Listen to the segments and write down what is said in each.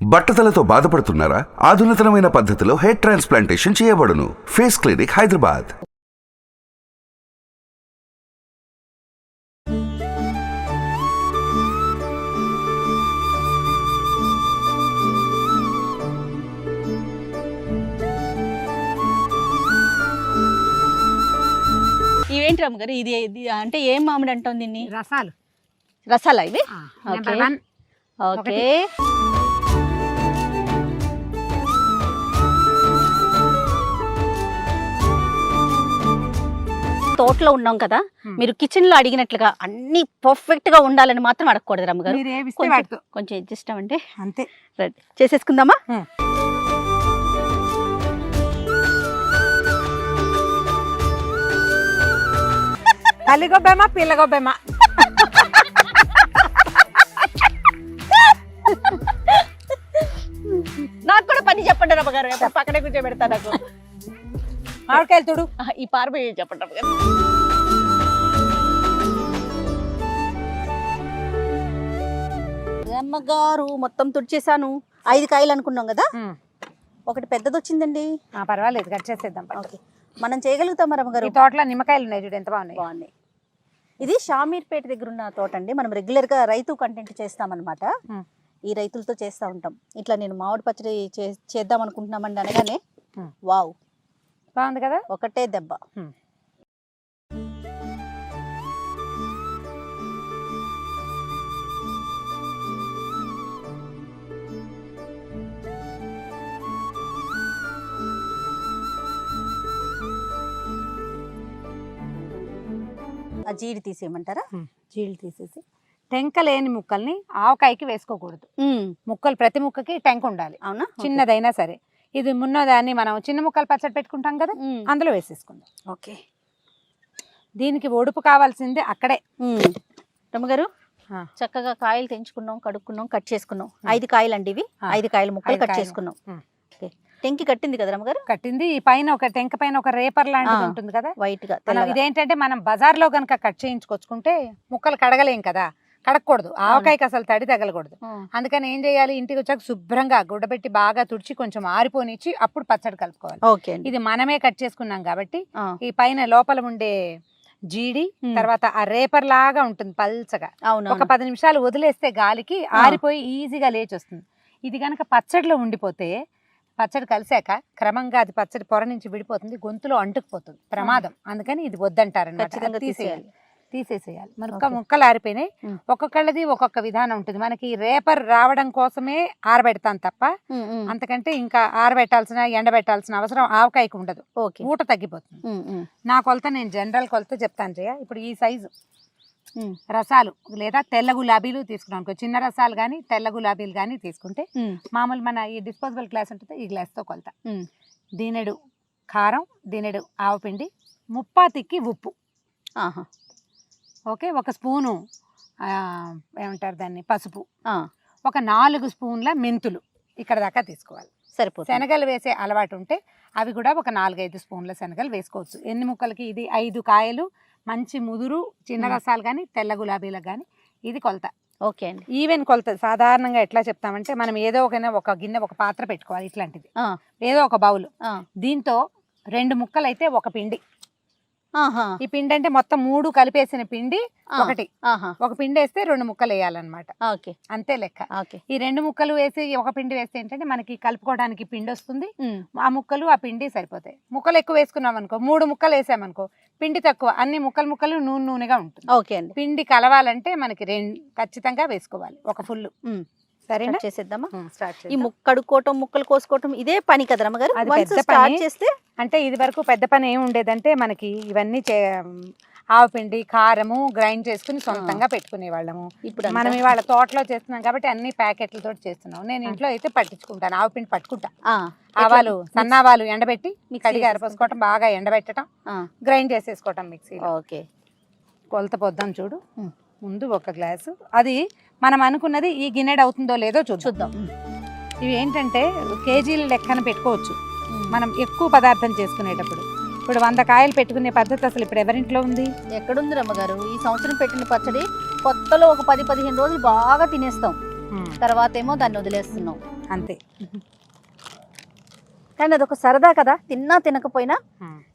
బట్టతలతో బాధపడుతున్నారా? ఆధునితనమైన పద్ధతిలో హెయిర్ ట్రాన్స్ప్లాంటేషన్ చేయబడును. Face clinic Hyderabad. ఇవేంటి రమ్మగారు ఇది ఇది అంటే ఏం మామిడి అంటాం దీన్ని? రసాలు. రసాలా ఇవి. Number one okay. తోటలో ఉన్నాం కదా. మీరు కిచెన్లో అడిగినట్లుగా అన్ని పర్ఫెక్ట్గా ఉండాలని మాత్రం అడగకూడదు రమ్మగారు కొంచెం అడ్జస్ట్ అవ్వండి అంతే. చేసేసుకుందామా. తల్లి గొబ్బేమా పిల్ల గొబ్బేమా నాకు కూడా పని చెప్పండి రమ్మగారు పక్కనే కూర్చోబెడతా నాకు. మామిడికాయలు తుడు. ఈ చెప్పండి రమ్మగారు అమ్మగారు మొత్తం తుడిచేసాను ఐదు కాయలు అనుకున్నాం కదా? ఒకటి పెద్దది వచ్చిందండి. పర్వాలేదు కట్ చేసేద్దాం. ఓకే. మనం చేయగలుగుతాం రమ్మగారు ఈ తోటలో నిమ్మకాయలు ఉన్నాయి చూడు ఎంత బాగున్నాయి. బాగున్నాయి. ఇది షామీర్పేట దగ్గర ఉన్న తోట అండి. మనం రెగ్యులర్గా రైతు కంటెంట్ చేస్తామన్నమాట. ఈ రైతులతో చేస్తూ ఉంటాం. ఇట్లా నేను మామిడి పచ్చడి చే- చేద్దాం అనుకుంటున్నామండి అనగానే. వావ్. బాగుంది కదా? ఒకటే దెబ్బ. ఆ జీడి తీసేయమంటారా? చీళ్ళు తీసేసి టెంక లేని ముక్కల్ని ఆవకాయకి వేసుకోకూడదు. ముక్కలు ప్రతి ముక్కకి టెంక ఉండాలి. అవునా? చిన్నదైనా సరే. ఇది మున్నదాన్ని మనం చిన్న ముక్కలు పచ్చడి పెట్టుకుంటాం కదా. అందులో వేసేసుకుందాం ఓకే దీనికి ఒడుపు కావాల్సిందే అక్కడే. రమ్మగారు ఆ. చక్కగా కాయలు తెంచుకున్నాం కడుక్కున్నాం కట్ చేసుకున్నాం ఐదు కాయలు అండి ఇవి. ఐదు కాయలు ముక్కలు కట్. చేసుకున్నాం టెంకి కట్టింది కదా రమ్మగారు కట్టింది ఈ పైన ఒక టెంక పైన ఒక రేపర్ లాంటిది. ఉంటుంది కదా వైట్గా. ఇదేంటంటే మనం బజార్లో కనుక కట్ చేయించుకొచ్చుకుంటే ముక్కలు కడగలేం కదా కడగకూడదు ఆవకాయకి అసలు తడి తగలకూడదు. అందుకని ఏం చేయాలి? ఇంటికి వచ్చాక శుభ్రంగా గుడ్డబెట్టి బాగా తుడిచి కొంచెం ఆరిపోనిచ్చి అప్పుడు పచ్చడి కలుపుకోవాలి. ఓకే ఇది మనమే కట్ చేసుకున్నాం కాబట్టి. ఈ పైన లోపల ఉండే జీడి. తర్వాత ఆ రేపర్ లాగా ఉంటుంది పల్చగా. అవును ఒక పది నిమిషాలు వదిలేస్తే గాలికి ఆరిపోయి ఈజీగా లేచి వస్తుంది ఇది కనుక పచ్చడిలో ఉండిపోతే పచ్చడి కలిసాక క్రమంగా అది పచ్చడి పొర నుంచి విడిపోతుంది గొంతులో అంటుకుపోతుంది. ప్రమాదం. అందుకని ఇది తీసేయాలి. తీసేయాలి. తీసేసేయాలి. Okay. ముక్కలు ఆరిపోయినాయి. ఒక్కొక్కళ్ళది ఒక్కొక్క విధానం ఉంటుంది. మనకి రేపర్ రావడం కోసమే ఆరబెడతాం తప్ప. అంతకంటే ఇంకా ఆరబెట్టాల్సిన ఎండబెట్టాల్సిన అవసరం ఆవకాయకు ఉండదు. ఓకే. ఊట తగ్గిపోతుంది. నా కొలత నేను జనరల్ కొలత చెప్తాను జయ. ఇప్పుడు ఈ సైజు. రసాలు లేదా తెల్ల గులాబీలు తీసుకున్నాం అనుకో. చిన్న రసాలు కానీ తెల్ల గులాబీలు కానీ తీసుకుంటే మామూలు మన ఈ డిస్పోజబుల్ గ్లాస్ ఉంటుంది ఈ గ్లాస్తో కొలత. దీనెడు కారం దీనెడు ఆవపిండి ముప్పాతికి ఉప్పు. ఆహా. ఓకే ఒక స్పూను ఏమంటారు దాన్ని పసుపు. ఒక నాలుగు స్పూన్ల మెంతులు ఇక్కడ దాకా తీసుకోవాలి. సరిపోతుంది. శనగలు వేసే అలవాటు ఉంటే అవి కూడా ఒక నాలుగైదు స్పూన్ల శనగలు వేసుకోవచ్చు. ఎన్ని ముక్కలకి? ఇది ఐదు కాయలు మంచి ముదురు చిన్న. రసాలు కానీ తెల్ల గులాబీలకు కానీ ఇది కొలత. ఓకే అండి. ఈవెన్ కొలత సాధారణంగా ఎట్లా చెప్తామంటే మనం ఏదో ఒక ఒక గిన్నె ఒక పాత్ర పెట్టుకోవాలి ఇట్లాంటిది. ఏదో ఒక బౌల్. దీంతో రెండు ముక్కలు అయితే ఒక పిండి. ఈ పిండి అంటే మొత్తం మూడు కలిపేసిన పిండి ఒకటి. ఒక పిండి వేస్తే రెండు ముక్కలు వేయాలన్నమాట. ఓకే. అంతే లెక్క. ఓకే. ఈ రెండు ముక్కలు వేసి ఒక పిండి వేస్తే ఏంటంటే మనకి కలుపుకోవడానికి పిండి వస్తుంది ఆ ముక్కలు ఆ పిండి సరిపోతాయి. ముక్కలు ఎక్కువ వేసుకున్నాం అనుకో మూడు ముక్కలు వేసామనుకో పిండి తక్కువ అన్ని ముక్కలు ముక్కలు నూనె నూనెగా ఉంటుంది. ఓకే అండి. పిండి కలవాలంటే మనకి రెండు ఖచ్చితంగా వేసుకోవాలి ఒక ఫుల్. సరేనా? చేసేద్దామా? స్టార్ట్ ఈ ముక్క కడుక్కోవటం ముక్కలు కోసుకోవటం ఇదే పని కదా స్టార్ట్ పని. చేస్తే? అంటే ఇది వరకు పెద్ద పని ఏమి ఉండేదంటే మనకి ఇవన్నీ చే ఆవపిండి కారము గ్రైండ్ చేసుకుని సొంతంగా పెట్టుకునే వాళ్ళము ఇప్పుడు మనం ఇవాళ తోటలో చేస్తున్నాం కాబట్టి అన్ని ప్యాకెట్లతో చేస్తున్నాం. నేను ఇంట్లో అయితే పట్టించుకుంటాను. ఆవపిండి పట్టుకుంటా. ఆ, ఆవాలు? సన్నావాలు ఎండబెట్టి కడిగి అరపోసుకోవటం బాగా ఎండబెట్టడం గ్రైండ్ చేసేసుకోవటం మిక్సీ ఓకే. కొలత పొద్దాం చూడు. ముందు ఒక గ్లాసు. అది మనం అనుకున్నది ఈ గిన్నెడు అవుతుందో లేదో చూద్దాం. ఇవి ఏంటంటే కేజీల లెక్కన పెట్టుకోవచ్చు. మనం ఎక్కువ పదార్థం చేసుకునేటప్పుడు. ఇప్పుడు వంద కాయలు పెట్టుకునే పద్ధతి అసలు ఇప్పుడు ఎవరింట్లో ఉంది? ఎక్కడుంది రమ్మగారు ఈ సంవత్సరం పెట్టిన పచ్చడి కొత్తలో ఒక పది పదిహేను రోజులు బాగా తినేస్తాం. తర్వాత ఏమో దాన్ని వదిలేస్తున్నాం. అంతే. కానీ అదొక సరదా కదా. తిన్నా తినకపోయినా.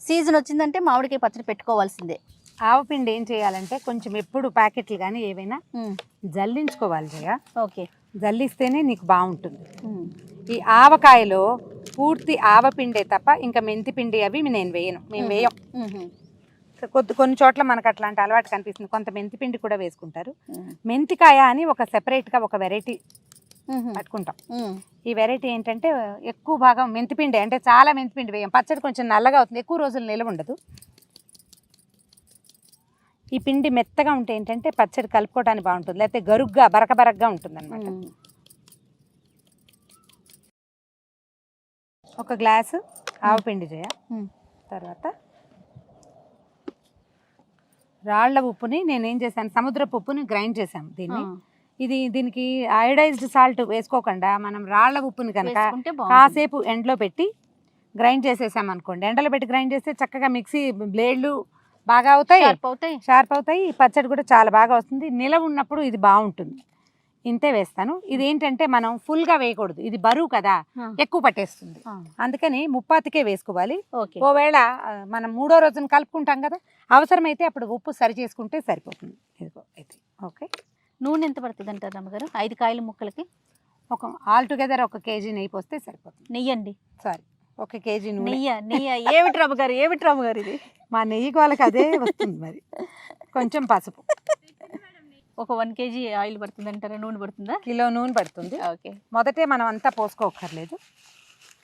సీజన్ వచ్చిందంటే మామిడికాయ పచ్చడి పెట్టుకోవాల్సిందే. ఆవపిండి ఏం చేయాలంటే కొంచెం ఎప్పుడు ప్యాకెట్లు కానీ ఏవైనా జల్లించుకోవాలి జయ. ఓకే. జల్లిస్తేనే నీకు బాగుంటుంది. ఈ ఆవకాయలో పూర్తి ఆవపిండే తప్ప ఇంకా మెంతి పిండి అవి నేను వేయను. మేము వేయం. కొద్ది కొన్ని చోట్ల మనకు అట్లాంటి అలవాటు కనిపిస్తుంది. కొంత మెంతి పిండి కూడా వేసుకుంటారు. మెంతికాయ అని ఒక సెపరేట్గా ఒక వెరైటీ పట్టుకుంటాం. ఈ వెరైటీ ఏంటంటే ఎక్కువ భాగం మెంతిపిండి అంటే చాలా మెంతిపిండి వేయం. పచ్చడి కొంచెం నల్లగా అవుతుంది. ఎక్కువ రోజులు నిలవ ఉండదు. ఈ పిండి మెత్తగా ఉంటే ఏంటంటే పచ్చడి కలుపుకోవడానికి బాగుంటుంది. లేకపోతే గరుగ్గా బరక బరకగా ఉంటుంది అనమాట. ఒక గ్లాసు ఆవపిండి చేయ. తర్వాత రాళ్ళ ఉప్పుని నేను ఏం చేశాను సముద్రపు ఉప్పుని గ్రైండ్ చేశాను దీన్ని. ఇది దీనికి అయోడైజ్డ్ సాల్ట్ వేసుకోకుండా మనం రాళ్ళ ఉప్పుని కనుక. కాసేపు ఎండలో పెట్టి గ్రైండ్ చేసేసాం అనుకోండి ఎండలో పెట్టి గ్రైండ్ చేస్తే చక్కగా మిక్సీ బ్లేడ్లు బాగా అవుతాయి. షార్ప్ అవుతాయి. షార్ప్ అవుతాయి. ఈ పచ్చడి కూడా చాలా బాగా వస్తుంది. నిలవ ఉన్నప్పుడు ఇది బాగుంటుంది. ఇంతే వేస్తాను. ఇది ఏంటంటే మనం ఫుల్గా వేయకూడదు. ఇది బరువు కదా. ఎక్కువ పట్టేస్తుంది. అందుకని ముప్పాతికే వేసుకోవాలి. ఆ, మనం మూడో రోజున కలుపుకుంటాం కదా. అవసరమైతే అప్పుడు ఉప్పు సరి చేసుకుంటే సరిపోతుంది. ఇదిగో అయితే ఓకే. నూనె ఎంత పడుతుంది అంటారు అమ్మగారు? ఐదు కాయల ముక్కలకి? ఒక ఆల్ టుగెదర్ ఒక కేజీ నెయ్యి పోస్తే సరిపోతుంది. నెయ్యి అండి సారీ. ఒక కేజీ నూనె. నెయ్య నెయ్య. ఏమిటి రమ్మగారు ఏమిటి రమ్మగారు ఇది? మా నెయ్యి గోలకు అదే వస్తుంది మరి. కొంచెం పసుపు. ఒక వన్ కేజీ ఆయిల్ పడుతుంది అంటారా? నూనె పడుతుందా? కిలో నూనె పడుతుంది. ఓకే. మొదటే మనం అంతా పోసుకోకర్లేదు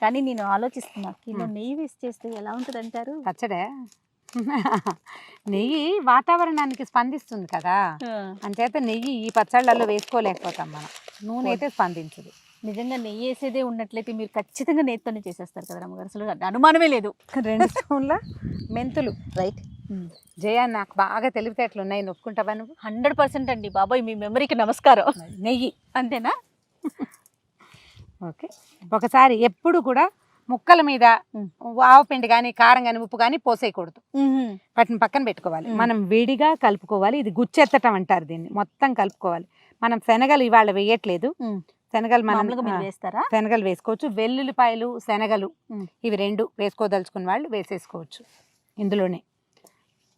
కానీ నేను ఆలోచిస్తున్నా కిలో. నెయ్యి వేసి చేస్తే ఎలా ఉంటుంది అంటారు? పచ్చడే? నెయ్యి వాతావరణానికి స్పందిస్తుంది కదా. అంచేత నెయ్యి ఈ పచ్చళ్ళల్లో వేసుకోలేకపోతాం మనం. నూనె అయితే స్పందించదు. నిజంగా నెయ్యి వేసేదే ఉన్నట్లయితే మీరు ఖచ్చితంగా నెయ్యితోనే చేసేస్తారు కదా రమ్మగారు. అసలు అనుమానమే లేదు. రెండు స్పూన్ల మెంతులు రైట్? జయ నాకు బాగా తెలివితేటలు ఉన్నాయి నొక్కుంటావా నువ్వు? హండ్రెడ్ పర్సెంట్ అండి బాబాయ్ మీ మెమరీకి నమస్కారం. నెయ్యి. అంతేనా? ఓకే. ఒకసారి ఎప్పుడు కూడా ముక్కల మీద ఉమ్. ఆవపిండి కానీ కారం కానీ ఉప్పు కానీ పోసేయకూడదు. వాటిని పక్కన పెట్టుకోవాలి. మనం విడిగా కలుపుకోవాలి. ఇది గుచ్చెత్తటం అంటారు దీన్ని. మొత్తం కలుపుకోవాలి. మనం శనగలు ఇవాళ వేయట్లేదు. శనగలు మనం వేస్తారా? శనగలు వేసుకోవచ్చు. వెల్లుల్లిపాయలు శనగలు. ఇవి రెండు వేసుకోదలుచుకున్న వాళ్ళు వేసేసుకోవచ్చు ఇందులోనే.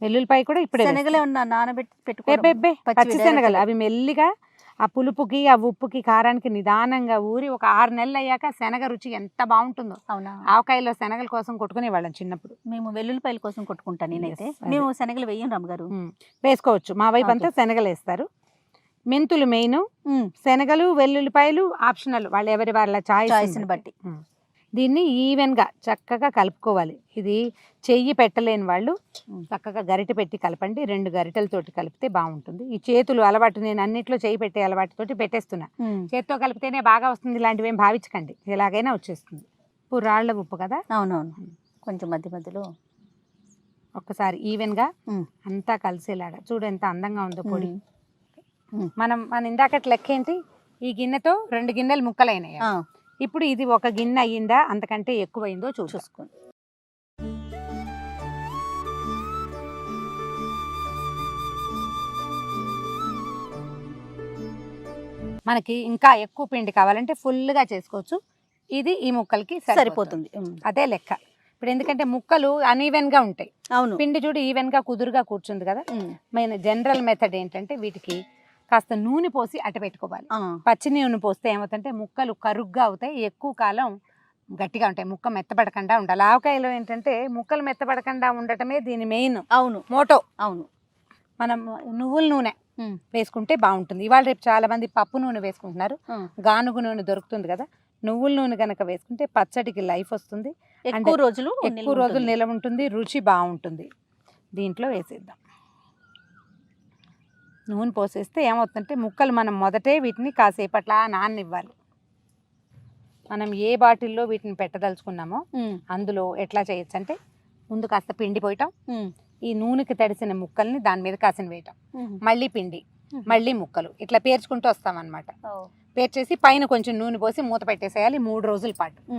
వెల్లుల్లిపాయ కూడా ఇప్పుడే శనగలు ఏమన్నా నానబెట్టి పచ్చి శనగలు. అవి మెల్లిగా ఆ పులుపుకి ఆ ఉప్పుకి కారానికి నిదానంగా ఊరి ఒక ఆరు నెలలు అయ్యాక శనగ రుచి ఎంత బాగుంటుందో. అవునా? ఆవకాయలో శనగల కోసం కొట్టుకునే వాళ్ళం చిన్నప్పుడు. మేము వెల్లుల్లిపాయల కోసం కొట్టుకుంటాను నేనైతే. మేము శనగలు వేయం రమ్మగారు ఉమ్. వేసుకోవచ్చు. మా వైపు అంతా శనగలు వేస్తారు. మెంతులు మెయిన్ శనగలు వెల్లుల్లిపాయలు ఆప్షనల్. వాళ్ళు ఎవరి వాళ్ళ చాయిస్ బట్టి. దీన్ని ఈవెన్గా చక్కగా కలుపుకోవాలి. ఇది చెయ్యి పెట్టలేని వాళ్ళు. చక్కగా గరిటె పెట్టి కలపండి. రెండు గరిటెలతోటి కలిపితే బాగుంటుంది. ఈ చేతులు అలవాటు నేను అన్నిట్లో చేయి పెట్టే అలవాటుతోటి పెట్టేస్తున్నా. చేత్తో కలిపితేనే బాగా వస్తుంది. ఇలాంటివి ఏం భావించకండి. ఎలాగైనా వచ్చేస్తుంది. ఉప్పు రాళ్ళ ఉప్పు కదా? అవునవును. కొంచెం మధ్య మధ్యలో. ఒక్కసారి ఈవెన్గా. అంతా కలిసేలాగా. చూడు ఎంత అందంగా ఉందో పొడి. మనం మన ఇందాకటి లెక్క ఏంటి? ఈ గిన్నెతో రెండు గిన్నెలు ముక్కలైనాయి? ఇప్పుడు ఇది ఒక గిన్నె అయ్యిందా? అంతకంటే ఎక్కువైందో చూసు చూసుకోండి మనకి ఇంకా ఎక్కువ పిండి కావాలంటే ఫుల్గా చేసుకోవచ్చు. ఇది ఈ ముక్కలకి సరిపోతుంది. అదే లెక్క. ఇప్పుడు ఎందుకంటే ముక్కలు గా ఉంటాయి. అవును. పిండి చూడు ఈవెన్గా కుదురుగా కూర్చుంది కదా. మెయిన్ జనరల్ మెథడ్ ఏంటంటే వీటికి కాస్త నూనె పోసి అట్ట పెట్టుకోవాలి. పచ్చి నూనె పోస్తే ఏమవుతుందంటే ముక్కలు కరుగ్గా అవుతాయి. ఎక్కువ కాలం గట్టిగా ఉంటాయి. ముక్క మెత్తపడకుండా ఉండాలి. ఆవకాయలో ఏంటంటే ముక్కలు మెత్తపడకుండా ఉండటమే దీని మెయిన్ అవును. మోటో. అవును. మనం నువ్వుల నూనె. వేసుకుంటే బాగుంటుంది. ఇవాళ రేపు చాలా మంది పప్పు నూనె వేసుకుంటున్నారు. గానుగు నూనె దొరుకుతుంది కదా. నువ్వుల నూనె కనుక వేసుకుంటే పచ్చడికి లైఫ్ వస్తుంది. ఎక్కువ రోజులు ఎక్కువ రోజులు. నిలవ ఉంటుంది. రుచి బాగుంటుంది. దీంట్లో వేసేద్దాం. నూనె పోసేస్తే ఏమవుతుందంటే ముక్కలు మనం మొదటే వీటిని కాసేపట్లా నాననివ్వాలి మనం ఏ బాటిల్లో వీటిని పెట్టదలుచుకున్నామో. అందులో ఎట్లా చేయొచ్చు అంటే ముందు కాస్త పిండి పోయటం. ఈ నూనెకి తడిసిన ముక్కల్ని దాని మీద కాసిన వేయటం. మళ్ళీ పిండి. మళ్ళీ ముక్కలు ఇట్లా పేర్చుకుంటూ వస్తామన్నమాట. పేర్చేసి పైన కొంచెం నూనె పోసి మూత పెట్టేసేయాలి మూడు రోజుల పాటు.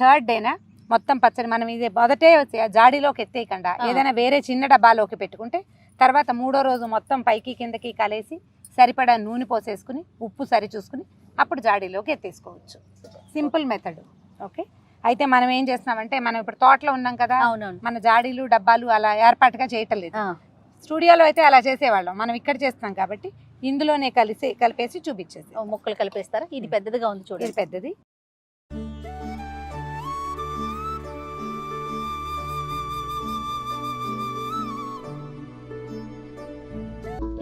థర్డ్ డేనా మొత్తం పచ్చడి మనం ఇది మొదటే వచ్చి- జాడీలోకి ఎత్తేయకుండా. ఏదైనా వేరే చిన్న డబ్బాలోకి పెట్టుకుంటే తర్వాత మూడో రోజు మొత్తం పైకి కిందకి కలిసి సరిపడా నూనె పోసేసుకుని ఉప్పు సరి చూసుకుని అప్పుడు జాడీలోకి ఎత్తేసుకోవచ్చు. సింపుల్ మెథడ్ ఓకే అయితే మనం ఏం చేస్తున్నామంటే మనం ఇప్పుడు తోటలో ఉన్నాం కదా అవునవును. మన జాడీలు డబ్బాలు అలా ఏర్పాటుగా చేయటం లేదు. స్టూడియోలో అయితే అలా చేసేవాళ్ళం. మనం ఇక్కడ చేస్తున్నాం కాబట్టి ఇందులోనే కలిసి కలిపేసి చూపించేది ఓ, ముక్కలు కలిపేస్తారా? ఇది పెద్దదిగా ఉంది ఇది చూడండి. పెద్దది.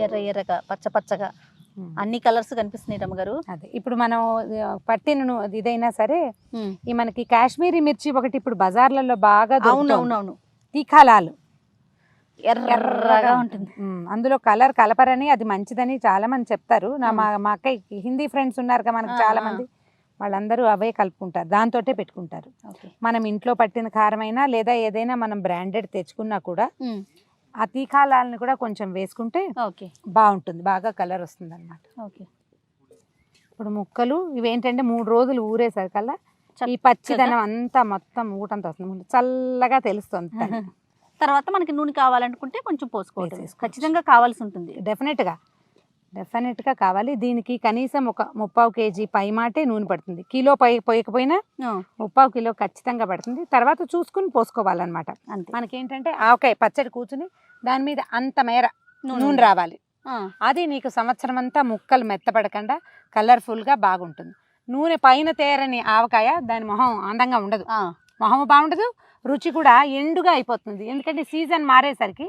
ఎర్ర ఎర్రగా పచ్చ పచ్చగా. అన్ని కలర్స్ కనిపిస్తున్నాయి రమ్మగారు. అదే. ఇప్పుడు మనం పట్టిన ఇదైనా సరే ఈ మనకి కాశ్మీరీ మిర్చి ఒకటి ఇప్పుడు బజార్లలో బాగా అవును దొరుకుతోంది. అవును అవును తీఖాలాలు ఎర్రగా ఉంటుంది. అందులో కలర్ కలపరని అది మంచిదని చాలా మంది చెప్తారు. నా మా మా అక్క హిందీ ఫ్రెండ్స్ ఉన్నారు కదా మనకి చాలా. మంది వాళ్ళందరూ అవే కలుపుకుంటారు. దాంతోటే పెట్టుకుంటారు. మనం ఇంట్లో పట్టిన కారమైనా లేదా ఏదైనా మనం బ్రాండెడ్ తెచ్చుకున్నా కూడా ఆ తీఖాలాలని కూడా కొంచెం వేసుకుంటే ఓకే. బాగుంటుంది. బాగా కలర్ వస్తుంది అనమాట ఓకే. ఇప్పుడు ముక్కలు ఇవేంటంటే మూడు రోజులు ఊరేసరికల్లా ఈ పచ్చిదనం అంతా మొత్తం ఊటంతా వస్తుంది. ముందు చల్లగా తెలుస్తుంది. తర్వాత మనకి నూనె కావాలనుకుంటే కొంచెం వేసేసుకోవచ్చు. ఖచ్చితంగా కావాల్సి ఉంటుంది. డెఫినెట్గా డెఫినెట్గా కావాలి. దీనికి కనీసం ఒక ముప్పావు కేజీ పై మాటే నూనె పడుతుంది. కిలో పై పోయకపోయినా ముప్పావు కిలో ఖచ్చితంగా పడుతుంది. తర్వాత చూసుకుని పోసుకోవాలన్నమాట. అంతే. మనకేంటంటే ఆవకాయ పచ్చడి కూర్చుని దాని మీద అంత మేర నూనె రావాలి. అది నీకు సంవత్సరం అంతా ముక్కలు మెత్తపడకుండా కలర్ఫుల్గా బాగుంటుంది. నూనె పైన తేరని ఆవకాయ దాని మొహం అందంగా ఉండదు. మొహం బాగుండదు రుచి కూడా ఎండుగా అయిపోతుంది. ఎందుకంటే సీజన్ మారేసరికి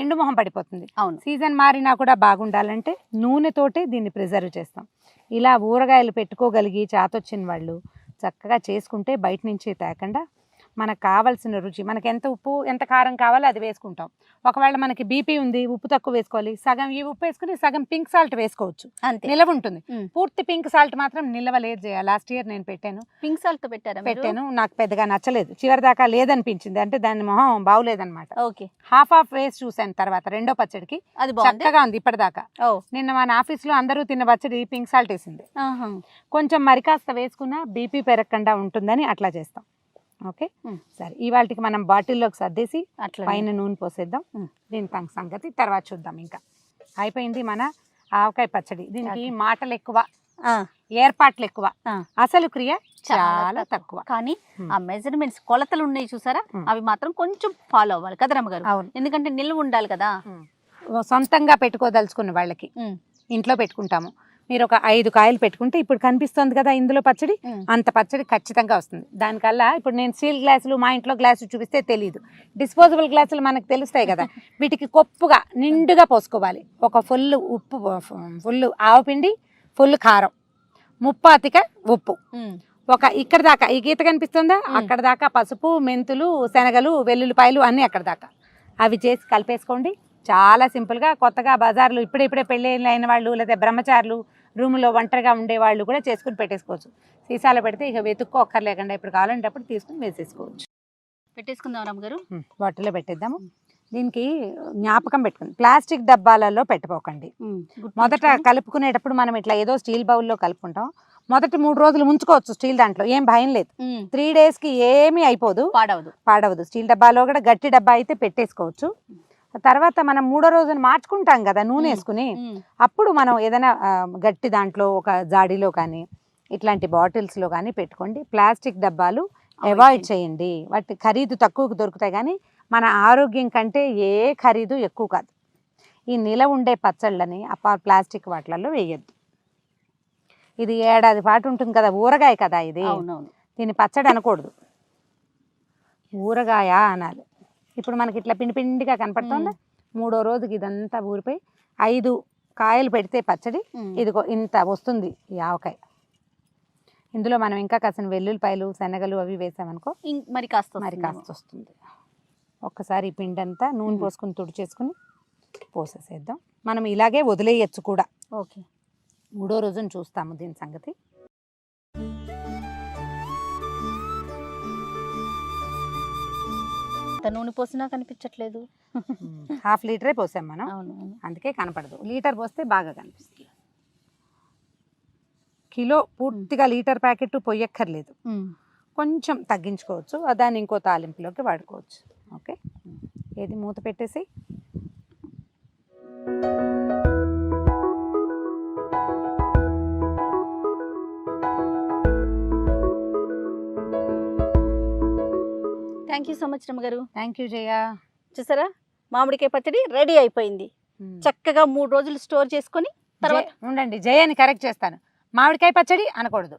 ఎండు మొహం పడిపోతుంది. అవును. సీజన్ మారినా కూడా బాగుండాలంటే నూనెతోటే దీన్ని ప్రిజర్వ్ చేస్తాం. ఇలా ఊరగాయలు పెట్టుకోగలిగి చాతొచ్చిన వాళ్ళు చక్కగా చేసుకుంటే బయట నుంచి తేకుండా మనకు కావాల్సిన రుచి మనకి ఎంత ఉప్పు ఎంత కారం కావాలో అది వేసుకుంటాం. ఒకవేళ మనకి బీపీ ఉంది ఉప్పు తక్కువ వేసుకోవాలి. సగం ఈ ఉప్పు వేసుకుని సగం పింక్ సాల్ట్ వేసుకోవచ్చు. అంతే. నిలవ ఉంటుంది. పూర్తి పింక్ సాల్ట్ మాత్రం నిలవలేదు చేయాలి లాస్ట్ ఇయర్ నేను పెట్టాను. పింక్ సాల్ట్ పెట్టారా మీరు? పెట్టాను. నాకు పెద్దగా నచ్చలేదు. చివరి దాకా లేదనిపించింది. అంటే దాని మొహం బాగులేదన్నమాట. ఓకే. హాఫ్ ఆఫ్ వేసి చూశాను తర్వాత రెండో పచ్చడికి. అది చక్కగా ఉంది ఇప్పటిదాకా. నిన్న మన ఆఫీస్లో అందరూ తిన్న పచ్చడి పింక్ సాల్ట్ వేసింది. కొంచెం మరి కాస్త వేసుకున్నా బీపీ పెరగకుండా ఉంటుందని అట్లా చేస్తాం. ఓకే. సరే ఇవాళకి మనం బాటిల్లోకి సర్దేసి అట్లా పైన నూనె పోసేద్దాం. దీని సంగతి తర్వాత చూద్దాం ఇంకా. అయిపోయింది మన ఆవకాయ పచ్చడి. దీనికి. మాటలు ఎక్కువ ఏర్పాట్లు ఎక్కువ. అసలు క్రియ చాలా తక్కువ. కానీ. ఆ మెజర్మెంట్స్ కొలతలు ఉన్నాయి చూసారా. అవి మాత్రం కొంచెం ఫాలో అవ్వాలి కదా రమ్మగారు? అవును. ఎందుకంటే నిల్వ ఉండాలి కదా. సొంతంగా పెట్టుకోదలుచుకున్న వాళ్ళకి ఇంట్లో పెట్టుకుంటాము. మీరు ఒక ఐదు కాయలు పెట్టుకుంటే ఇప్పుడు కనిపిస్తుంది కదా ఇందులో పచ్చడి. అంత పచ్చడి ఖచ్చితంగా వస్తుంది. దానికల్లా ఇప్పుడు నేను స్టీల్ గ్లాసులు మా ఇంట్లో గ్లాసు చూపిస్తే తెలియదు డిస్పోజబుల్ గ్లాసులు మనకు తెలుస్తాయి కదా. వీటికి కొప్పుగా నిండుగా పోసుకోవాలి. ఒక ఫుల్ ఉప్పు ఫుల్ ఆవపిండి ఫుల్ కారం ముప్పాతిక ఉప్పు. ఒక ఇక్కడ దాకా ఈ గీత కనిపిస్తుందా? అక్కడ దాకా పసుపు మెంతులు శనగలు వెల్లుల్లిపాయలు అన్నీ అక్కడ దాకా. అవి చేసి కలిపేసుకోండి. చాలా సింపుల్గా కొత్తగా బజార్లు ఇప్పుడే ఇప్పుడే పెళ్ళి అయిన వాళ్ళు లేదా బ్రహ్మచారులు రూమ్లో ఒంటరిగా ఉండే వాళ్ళు కూడా చేసుకుని పెట్టేసుకోవచ్చు. సీసాలో పెడితే ఇక వెతుక్కోక్కర్లేకుండా ఇప్పుడు కావాలంటే అప్పుడు తీసుకుని వేసేసుకోవచ్చు. పెట్టేసుకుందాం రమ్మగారు బాటిల్లో పెట్టేద్దాము. దీనికి జ్ఞాపకం పెట్టుకుని ప్లాస్టిక్ డబ్బాలలో పెట్టపోకండి గుర్తుంచుకొని- మొదట కలుపుకునేటప్పుడు మనం ఇట్లా ఏదో స్టీల్ బౌల్లో కలుపుకుంటాం. మొదటి మూడు రోజులు ఉంచుకోవచ్చు స్టీల్ దాంట్లో ఏం భయం లేదు. త్రీ డేస్కి ఏమీ అయిపోదు. పాడవదు. పాడవదు. స్టీల్ డబ్బాలో కూడా గట్టి డబ్బా అయితే పెట్టేసుకోవచ్చు. తర్వాత మనం మూడో రోజున మార్చుకుంటాం కదా నూనె. వేసుకుని. అప్పుడు మనం ఏదైనా గట్టి దాంట్లో ఒక జాడీలో కానీ ఇట్లాంటి బాటిల్స్లో కానీ పెట్టుకోండి. ప్లాస్టిక్ డబ్బాలు అవాయిడ్ చేయండి. వాటి ఖరీదు తక్కువకు దొరుకుతాయి కానీ మన ఆరోగ్యం కంటే ఏ ఖరీదు ఎక్కువ కాదు. ఈ నిల ఉండే పచ్చళ్ళని ఆ ప్లాస్టిక్ వాటిలలో వేయద్దు. ఇది ఏడాది పాటు ఉంటుంది కదా ఊరగాయ కదా ఇది. దీన్ని పచ్చడి అనకూడదు. ఊరగాయ అనాలి. ఇప్పుడు మనకి ఇట్లా పిండి పిండిగా కనపడుతుందా. మూడో రోజుకి ఇదంతా ఊరిపోయి ఐదు కాయలు పెడితే పచ్చడి. ఇదిగో ఇంత వస్తుంది ఈ ఆవకాయ. ఇందులో మనం ఇంకా కాసిన వెల్లుల్లిపాయలు శనగలు అవి వేసామనుకో మరి కాస్త మరి. కాస్త వస్తుంది. ఒక్కసారి ఈ పిండి అంతా నూనె. పోసుకుని తుడిచేసుకుని పోసేసేద్దాం. మనం ఇలాగే వదిలేయచ్చు కూడా. ఓకే. మూడో రోజున చూస్తాము దీని సంగతి. అంత నూనె పోసినా కనిపించట్లేదు. హాఫ్ లీటరే పోసాం మనం. అవును. అందుకే కనపడదు. లీటర్ పోస్తే బాగా కనిపిస్తుంది. కిలో పూర్తిగా లీటర్ ప్యాకెట్ పొయ్యక్కర్లేదు కొంచెం తగ్గించుకోవచ్చు. దాన్ని ఇంకో తాలింపులోకి వాడుకోవచ్చు. ఓకే? ఏది మూత పెట్టేసి? థ్యాంక్ యూ సో మచ్ రమ్మగారు. థ్యాంక్ యూ జయ చూసారా? మామిడికాయ పచ్చడి రెడీ అయిపోయింది. చక్కగా మూడు రోజులు స్టోర్ చేసుకొని తర్వాత జయ- ఉండండి జయని కరెక్ట్ చేస్తాను. మామిడికాయ పచ్చడి అనకూడదు.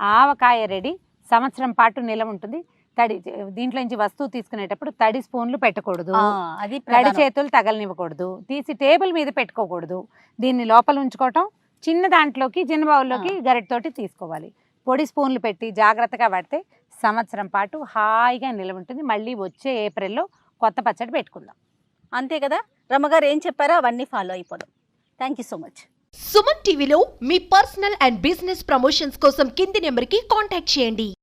ఆవకాయ రెడీ సంవత్సరం పాటు నిలవ ఉంటుంది. తడి దీంట్లో నుంచి వస్తువు తీసుకునేటప్పుడు తడి స్పూన్లు పెట్టకూడదు. అది తడి. చేతులు తగలనివ్వకూడదు. తీసి టేబుల్ మీద పెట్టుకోకూడదు. దీన్ని లోపల ఉంచుకోవటం చిన్న దాంట్లోకి చిన్న బౌల్లోకి గరిటతోటి తీసుకోవాలి. పొడి స్పూన్లు పెట్టి జాగ్రత్తగా పడితే సంవత్సరం పాటు హాయిగా నిలవ ఉంటుంది. మళ్ళీ వచ్చే ఏప్రిల్లో కొత్త పచ్చడి పెట్టుకుందాం. అంతే కదా? రమ్మగారు ఏం చెప్పారో అవన్నీ ఫాలో అయిపోదాం. Thank you so much Suman టీవీలో మీ పర్సనల్ అండ్ బిజినెస్ ప్రమోషన్స్ కోసం కింది నెంబర్కి కాంటాక్ట్ చేయండి.